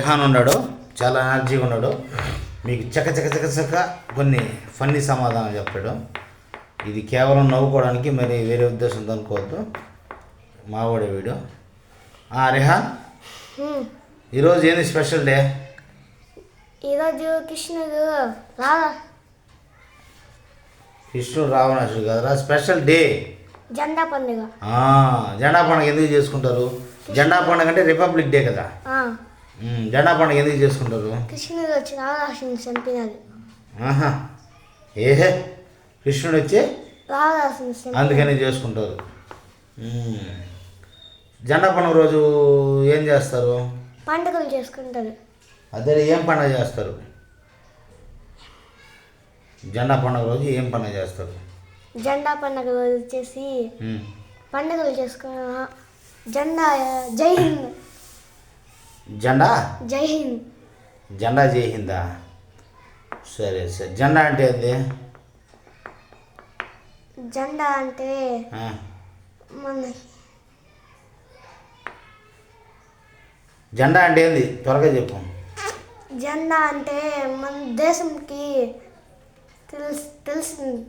రెహాన్ ఉన్నాడు చాలా ఎనర్జీగా ఉన్నాడు. మీకు చక చక చక చక కొన్ని ఫన్నీ సమాధానం చెప్తాడు ఇది కేవలం నవ్వుకోవడానికి మరి వేరే ఉద్దేశంతో అనుకోవద్దు. మావాడే వీడు. ఆ, రెహాన్. ఈరోజు ఏంది స్పెషల్ డే ఈరోజు కృష్ణుడు కృష్ణుడు రావణాసుడు కదరా స్పెషల్ డే జెండా పండుగ. జెండా పండుగ ఎందుకు చేసుకుంటారు? జెండా పండుగ అంటే రిపబ్లిక్ డే కదా. జెండా పండుగ ఎందుకు చేసుకుంటారు? కృష్ణుడు వచ్చి రాధాసుని చంపినాడు. ఆహా. ఏహే కృష్ణుడు వచ్చి చంపి అందుకని చేసుకుంటారు. జెండా పండుగ రోజు ఏం చేస్తారు? పండుగలు చేసుకుంటారు. అదే ఏం పండుగ చేస్తారు? జెండా పండుగ రోజు ఏం పండుగ చేస్తారు? జెండా పండుగ రోజు వచ్చేసి. పండుగలు చేసుకున్న జెండా జై హింద్. జెండా? జై హింద్. జెండా చేయిందా సరే సరే. జెండా అంటే ఏంది? జెండా అంటే మన జెండా అంటే ఏంది? త్వరగా చెప్పు. జెండా అంటే మన దేశంకి తెలుసు తెలిసింది.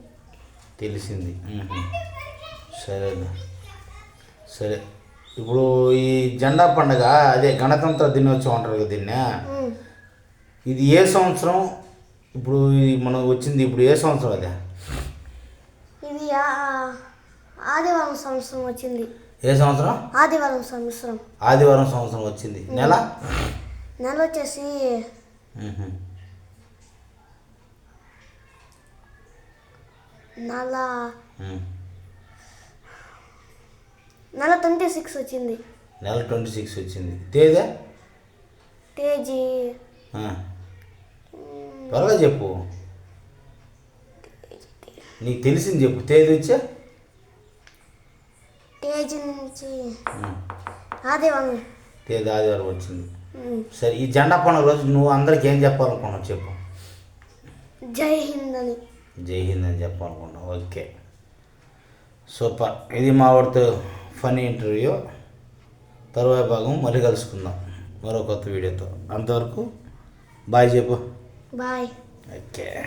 తెలిసింది. సరే సరే. ఇప్పుడు ఈ జెండా పండుగ అదే గణతంత్ర దినోత్సవం అంటారు కదా దీన్ని. ఇది ఏ సంవత్సరం? ఇప్పుడు ఇది మనం వచ్చింది ఇప్పుడు ఏ సంవత్సరం అదే? ఇది ఆదివారం సంవత్సరం వచ్చింది. ఏ సంవత్సరం? ఆదివారం సంవత్సరం. ఆదివారం సంవత్సరం వచ్చింది. నెల? నెల వచ్చేసి. నెల. నెల ట్వంటీ సిక్స్ వచ్చింది. నెల ట్వంటీ సిక్స్ వచ్చింది. తేదే? తేజీ. త్వరగా చెప్పు. నీకు తెలిసింది చెప్పు. తేదీ వచ్చా? తేజీ నుంచి ఆదివారం. తేదీ ఆదివారం వచ్చింది. సరే ఈ జెండా పండుగ రోజు నువ్వు అందరికి ఏం చెప్పాలనుకున్నావు చెప్పు. జై హింద్ అని. జై హింద్ అని చెప్పాలనుకున్నావు ఓకే. సూపర్. ఇది మా వాడితో ఫనీ ఇంటర్వ్యూ తరువాయి భాగం మళ్ళీ కలుసుకుందాం. మరో కొత్త వీడియోతో. అంతవరకు బాయ్ చెప్పు. బాయ్. ఓకే.